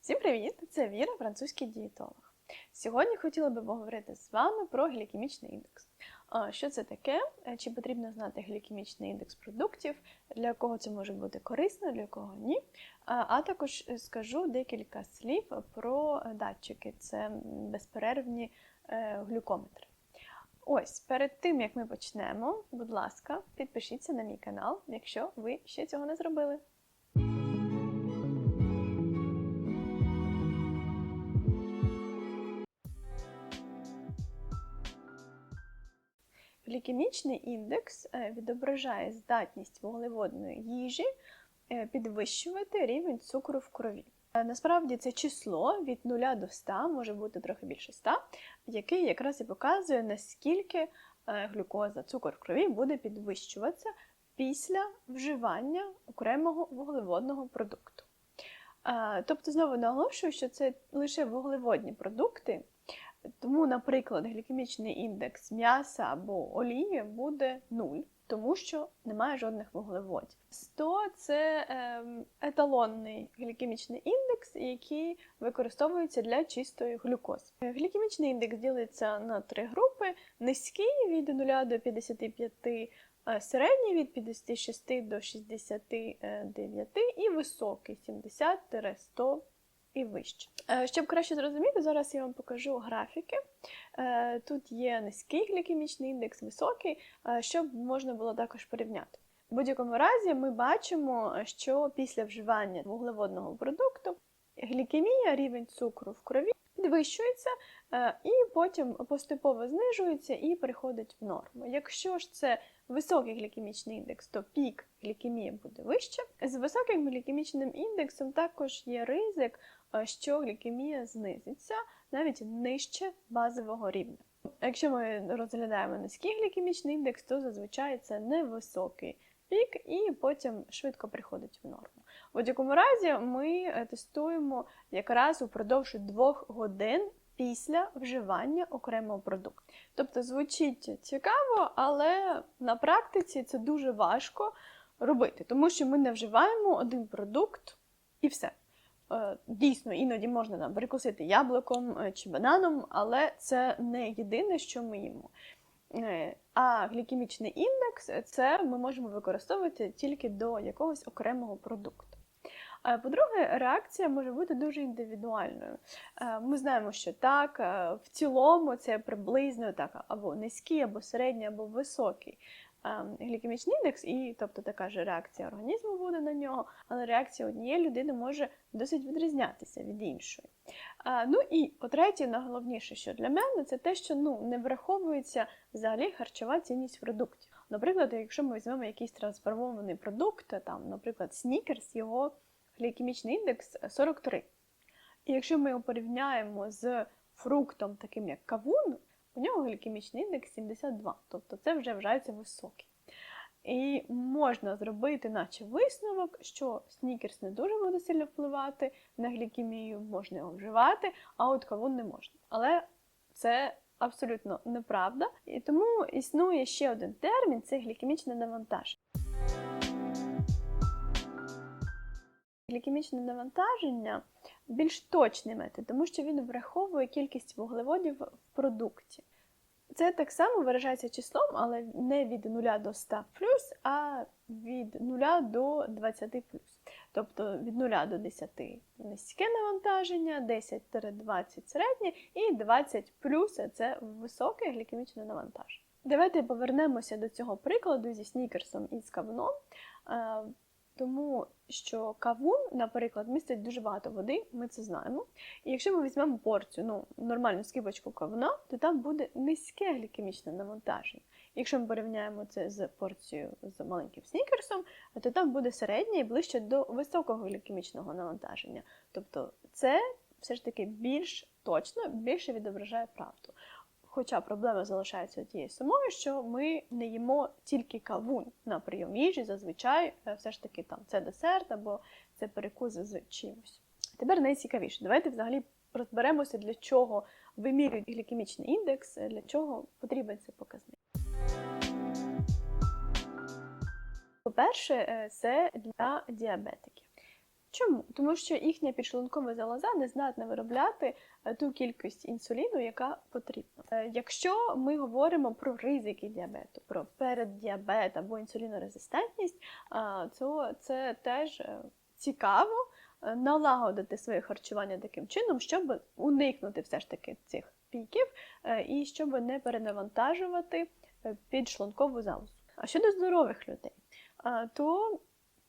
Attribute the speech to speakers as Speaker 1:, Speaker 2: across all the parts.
Speaker 1: Всім привіт! Це Віра, французький дієтолог. Сьогодні хотіла би поговорити з вами про глікемічний індекс. Що це таке? Е, Чи потрібно знати глікемічний індекс продуктів, для кого це може бути корисно, для кого ні. А також скажу декілька слів про датчики це безперервні е, глюкометри. Ось, перед тим як ми почнемо, будь ласка, підпишіться на мій канал, якщо ви ще цього не зробили. Глікемічний індекс е, відображає здатність вуглеводної їжі е, підвищувати рівень цукру в крові. Е, Насправді це число від 0 до 100, може бути трохи більше 100, який якраз і показує, наскільки глюкоза, цукор в крові буде підвищуватися після вживання окремого вуглеводного продукту. Тобто, знову наголошую, що це лише вуглеводні продукти, тому, наприклад, глікемічний індекс м'яса або олії буде 0, тому що немає жодних вуглеводів. 100 це ем, еталонний глікемічний індекс, який використовується для чистої глюкози. Глікемічний індекс ділиться на три групи: низький від 0 до 55, середній від 56 до 69 і високий 70-100 і вище. Щоб краще зрозуміти, зараз я вам покажу графіки. Тут є низький глікемічний індекс, високий, щоб можна було також порівняти. В будь-якому разі ми бачимо, що після вживання вуглеводного продукту глікемія, рівень цукру в крові підвищується і потім поступово знижується і переходить в норму. Якщо ж це високий глікемічний індекс, то пік глікемії буде вище. З високим глікемічним індексом також є ризик, що глікемія знизиться навіть нижче базового рівня. Якщо ми розглядаємо низький глікемічний індекс, то зазвичай це невисокий пік і потім швидко приходить в норму. В будь-якому разі ми тестуємо якраз упродовж двох годин після вживання окремого продукту. Тобто звучить цікаво, але на практиці це дуже важко робити, тому що ми не вживаємо один продукт і все. Дійсно, іноді можна там перекусити яблуком чи бананом, але це не єдине, що ми їмо. Е, а глікемічний індекс це ми можемо використовувати тільки до якогось окремого продукту. По-друге, реакція може бути дуже індивідуальною. Ми знаємо, що так, в цілому це приблизно так, або низький, або середній, або високий глікемічний індекс, і тобто така ж реакція організму буде на нього, але реакція однієї людини може досить відрізнятися від іншої. Ну і по-третє, найголовніше, що для мене, це те, що ну, не враховується взагалі харчова цінність продуктів. Наприклад, якщо ми візьмемо якийсь трансформований продукт, там, наприклад, снікерс, його глікемічний індекс 43. І якщо ми його порівняємо з фруктом, таким як кавун, у нього глікемічний індекс 72, тобто це вже вважається високий. І можна зробити, наче висновок, що снікерс не дуже буде сильно впливати на глікемію, можна його вживати, а от кавун не можна. Але це абсолютно неправда. І тому існує ще один термін це глікемічне навантаження. Глікемічне навантаження більш точний метод, тому що він враховує кількість вуглеводів в продукті. Це так само виражається числом, але не від 0 до 100 плюс, а від 0 до 20 плюс. Тобто від 0 до 10 низьке навантаження, 10-20 середнє і 20 плюс це високе глікемічне навантаження. Давайте повернемося до цього прикладу зі снікерсом і з кавуном. Тому що кавун, наприклад, містить дуже багато води, ми це знаємо. І якщо ми візьмемо порцію, ну, нормальну скибочку кавуна, то там буде низьке глікемічне навантаження. Якщо ми порівняємо це з порцією з маленьким снікерсом, то там буде середнє і ближче до високого глікемічного навантаження. Тобто це все ж таки більш точно, більше відображає правду. Хоча проблема залишається тією самою, що ми не їмо тільки кавун на прийом їжі, зазвичай е, все ж таки там це десерт або це перекус з чимось. Тепер найцікавіше. Давайте взагалі розберемося, для чого вимірюють глікемічний індекс, е, для чого потрібен цей показник. По-перше, е, це для діабетиків. Чому? Тому що їхня підшлункова залоза не здатна виробляти е, ту кількість інсуліну, яка потрібна. Е, Якщо ми говоримо про ризики діабету, про переддіабет або інсулінорезистентність, то це теж е, цікаво налагодити своє харчування таким чином, щоб уникнути все ж таки цих піків і щоб не перенавантажувати підшлункову залозу. А щодо здорових людей, то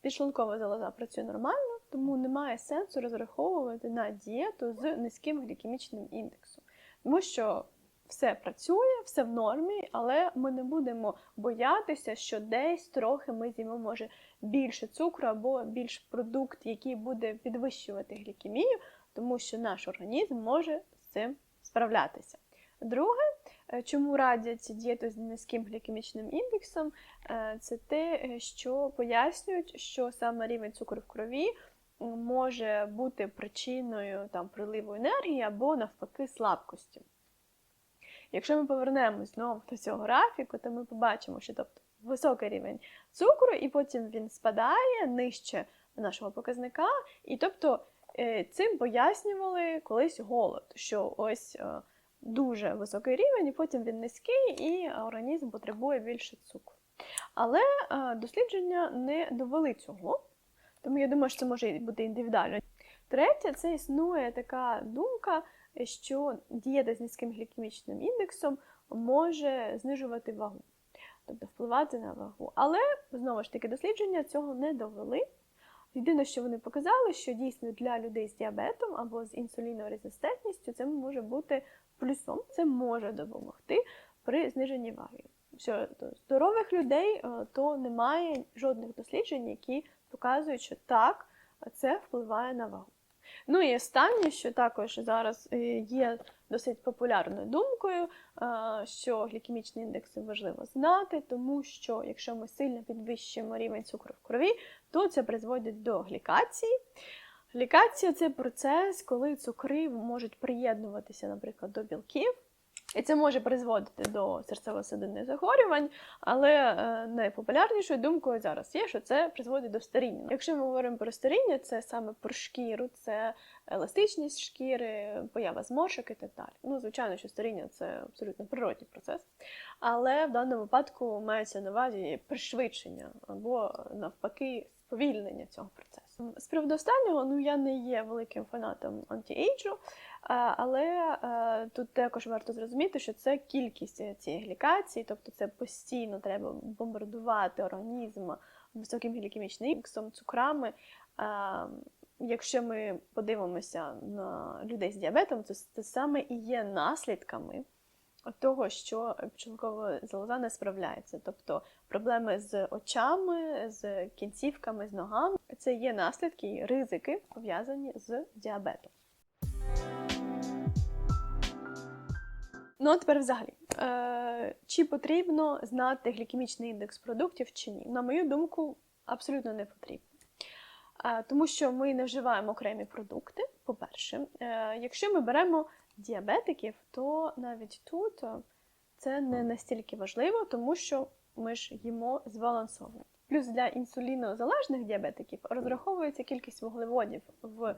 Speaker 1: підшлункова залоза працює нормально, тому немає сенсу розраховувати на дієту з низьким глікемічним індексом. Тому що все працює, все в нормі, але ми не будемо боятися, що десь трохи ми з'їмо може більше цукру або більш продукт, який буде підвищувати глікемію, тому що наш організм може з цим справлятися. Друге, е, чому радять дієту з низьким глікемічним індексом, е, це те, е, що пояснюють, що саме рівень цукру в крові може бути причиною там, приливу енергії або навпаки слабкості. Якщо ми повернемось знову до цього графіку, то ми побачимо, що тобто, високий рівень цукру, і потім він спадає нижче нашого показника. І тобто е, цим пояснювали колись голод, що ось е, дуже високий рівень, і потім він низький, і організм потребує більше цукру. Але е, дослідження не довели цього, тому я думаю, що це може бути індивідуально. Третє, це існує така думка, що дієта з низьким глікемічним індексом може знижувати вагу, тобто впливати на вагу. Але знову ж таки дослідження цього не довели. Єдине, що вони показали, що дійсно для людей з діабетом або з інсулінорезистентністю це може бути плюсом, це може допомогти при зниженні ваги. Що до здорових людей е, то немає жодних досліджень, які показують, що так, це впливає на вагу. Ну і останнє, що також зараз е, є досить популярною думкою, е, що глікемічний індекс важливо знати, тому що якщо ми сильно підвищуємо рівень цукру в крові, то це призводить до глікації. Глікація це процес, коли цукри можуть приєднуватися, наприклад, до білків. І це може призводити до серцево-судинних захворювань, але е, найпопулярнішою думкою зараз є, що це призводить до старіння. Якщо ми говоримо про старіння, це саме про шкіру, це еластичність шкіри, поява зморшок і так далі. Ну, звичайно, що старіння це абсолютно природній процес, але в даному випадку мається на увазі пришвидшення або навпаки сповільнення цього процесу. З приводу останнього, ну я не є великим фанатом антіейджу, але е, тут також варто зрозуміти, що це кількість цієї глікації, тобто це постійно треба бомбардувати організм високим глікемічним індексом, цукрами. Якщо ми подивимося на людей з діабетом, то це саме і є наслідками того, що печінкова залоза не справляється. Тобто проблеми з очами, з кінцівками, з ногами це є наслідки, ризики пов'язані з діабетом. Ну, а тепер взагалі, е, чи потрібно знати глікемічний індекс продуктів чи ні? На мою думку, абсолютно не потрібно. Е, тому що ми не вживаємо окремі продукти. По-перше, е, якщо ми беремо діабетиків, то навіть тут це не настільки важливо, тому що ми ж їмо збалансовано. Плюс для інсулінозалежних діабетиків розраховується кількість вуглеводів в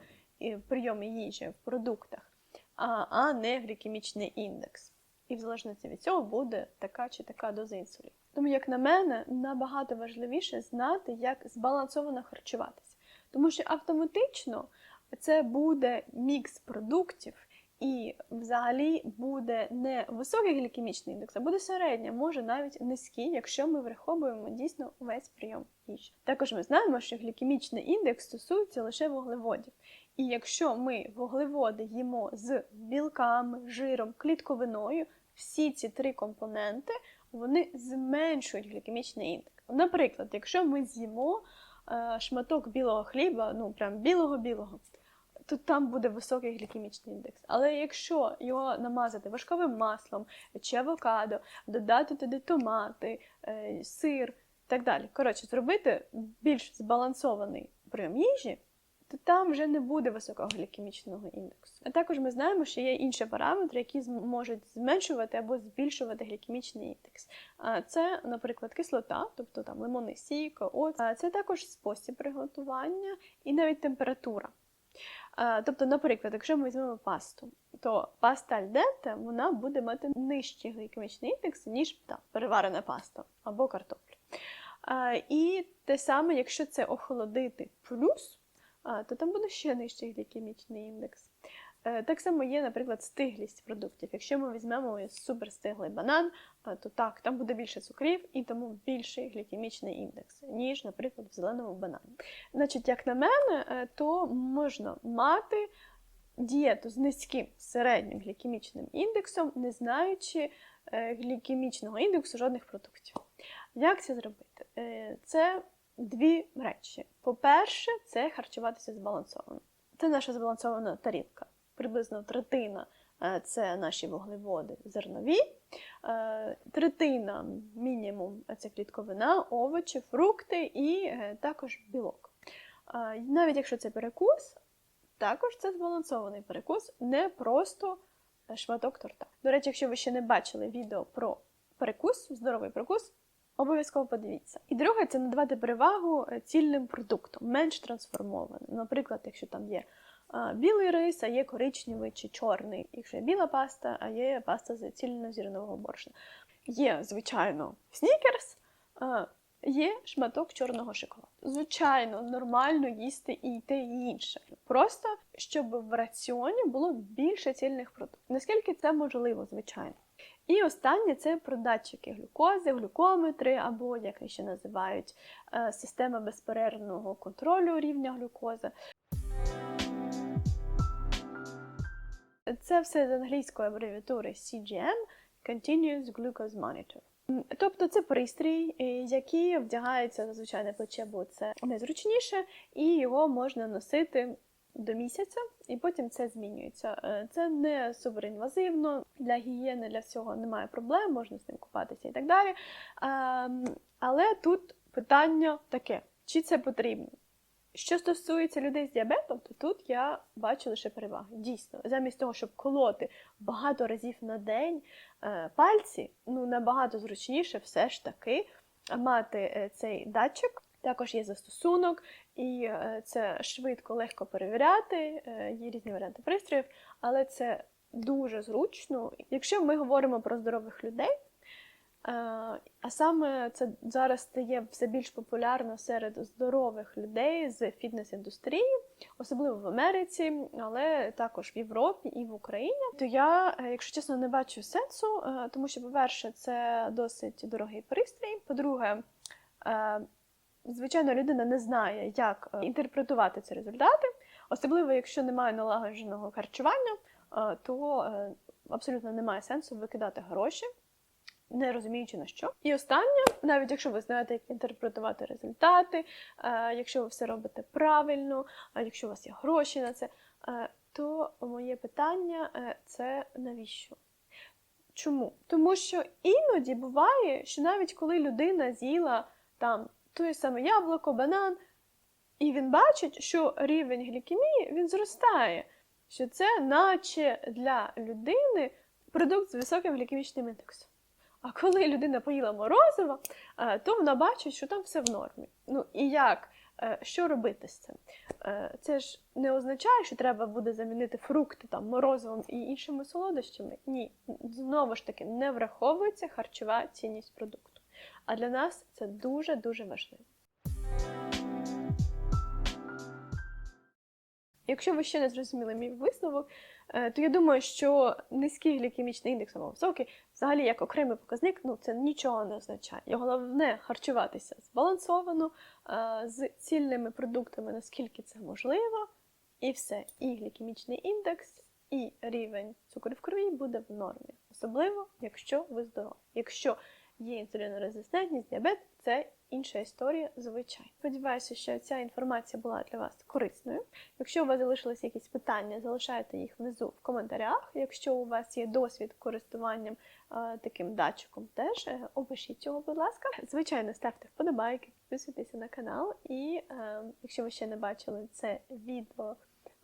Speaker 1: прийомі їжі в продуктах, а не глікемічний індекс. І в залежності від цього буде така чи така доза інсуліну. Тому, як на мене, набагато важливіше знати, як збалансовано харчуватися. Тому що автоматично це буде мікс продуктів, і взагалі буде не високий глікемічний індекс, а буде середня, може навіть низький, якщо ми враховуємо дійсно увесь прийом їжі. Також ми знаємо, що глікемічний індекс стосується лише вуглеводів. І якщо ми вуглеводи їмо з білками, жиром, клітковиною, всі ці три компоненти вони зменшують глікемічний індекс. Наприклад, якщо ми з'їмо е, шматок білого хліба, ну прям білого-білого, то там буде високий глікемічний індекс. Але якщо його намазати важковим маслом чи авокадо, додати туди томати, е, сир і так далі. Коротше, зробити більш збалансований прийом їжі, то там вже не буде високого глікемічного індексу. А також ми знаємо, що є інші параметри, які можуть зменшувати або збільшувати глікемічний індекс. Це, наприклад, кислота, тобто там лимонний сік, оцет. Це також спосіб приготування і навіть температура. Тобто, наприклад, якщо ми візьмемо пасту, то паста альденте вона буде мати нижчий глікемічний індекс, ніж та переварена паста або картопля. І те саме, якщо це охолодити плюс, то там буде ще нижчий глікемічний індекс. Е, Так само є, наприклад, стиглість продуктів. Якщо ми візьмемо суперстиглий банан, то так, там буде більше цукрів і тому більший глікемічний індекс, ніж, наприклад, в зеленому банані. Значить, як на мене, е, то можна мати дієту з низьким середнім глікемічним індексом, не знаючи е, глікемічного індексу жодних продуктів. Як це зробити? Е, Це дві речі. По-перше, це харчуватися збалансовано. Це наша збалансована тарілка. Приблизно третина е, це наші вуглеводи зернові, е, третина мінімум це клітковина, овочі, фрукти і е, також білок. Навіть якщо це перекус, також це збалансований перекус, не просто шматок торта. До речі, якщо ви ще не бачили відео про перекус, здоровий перекус, обов'язково подивіться. І друге, це надавати перевагу цільним продуктам, менш трансформованим. Наприклад, якщо там є білий рис, а є коричневий чи чорний, якщо є біла паста, а є паста з цільнозернового борошна. Є, звичайно, снікерс, є шматок чорного шоколаду. Звичайно, нормально їсти і те, і інше. Просто щоб в раціоні було більше цільних продуктів. Наскільки це можливо, звичайно. І останнє це про датчики глюкози, глюкометри, або, як їх ще називають, е, система безперервного контролю рівня глюкози. Це все з англійської абревіатури CGM Continuous Glucose Monitor. Тобто це пристрій, е, який вдягається зазвичай на плече, бо це найзручніше, і його можна носити до місяця, і потім це змінюється. Е, Це не суперінвазивно, для гігієни, для всього немає проблем, можна з ним купатися і так далі. Ем, Але тут питання таке: чи це потрібно? Що стосується людей з діабетом, то тут я бачу лише переваги. Дійсно, замість того, щоб колоти багато разів на день е, пальці, ну набагато зручніше все ж таки мати е, цей датчик. Також є застосунок, і е, це швидко, легко перевіряти. Є різні варіанти пристроїв, але це дуже зручно. Якщо ми говоримо про здорових людей, А саме це зараз стає все більш популярно серед здорових людей з фітнес-індустрії, особливо в Америці, але також в Європі і в Україні. То я, е, якщо чесно, не бачу сенсу, е, тому що, по-перше, це досить дорогий пристрій. По-друге, е, звичайно, людина не знає, як е, інтерпретувати ці результати, особливо якщо немає налагодженого харчування, е, то е, абсолютно немає сенсу викидати гроші не розуміючи на що. І останнє, навіть якщо ви знаєте, як інтерпретувати результати, е, якщо ви все робите правильно, а якщо у вас є гроші на це, е, то моє питання е, це навіщо? Чому? Тому що іноді буває, що навіть коли людина з'їла там той саме яблуко, банан, і він бачить, що рівень глікемії він зростає, що це наче для людини продукт з високим глікемічним індексом. А коли людина поїла морозиво, е, то вона бачить, що там все в нормі. Ну і як? Е, Що робити з цим? Е, Це ж не означає, що треба буде замінити фрукти там морозивом і іншими солодощами. Ні, знову ж таки, не враховується харчова цінність продукту. А для нас це дуже дуже важливо. Якщо ви ще не зрозуміли мій висновок, то я думаю, що низький глікемічний індекс або високий, взагалі як окремий показник, ну це нічого не означає. І головне харчуватися збалансовано, е, з цільними продуктами, наскільки це можливо, і все. І глікемічний індекс, і рівень цукру в крові буде в нормі. Особливо, якщо ви здорові. Якщо є інсулінорезистентність, діабет, це інша історія, звичайно. Сподіваюся, що ця інформація була для вас корисною. Якщо у вас залишилися якісь питання, залишайте їх внизу в коментарях. Якщо у вас є досвід користуванням е, таким датчиком, теж е, опишіть його, будь ласка. Звичайно, ставте вподобайки, підписуйтеся на канал. І е, якщо ви ще не бачили це відео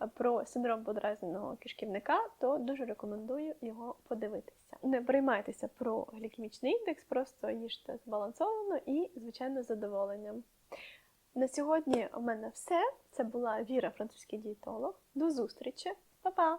Speaker 1: про синдром подразненого кишківника, то дуже рекомендую його подивитися. Не приймайтеся про глікемічний індекс, просто їжте збалансовано і, звичайно, з задоволенням. На сьогодні у мене все. Це була Віра, французький дієтолог. До зустрічі, Па-па!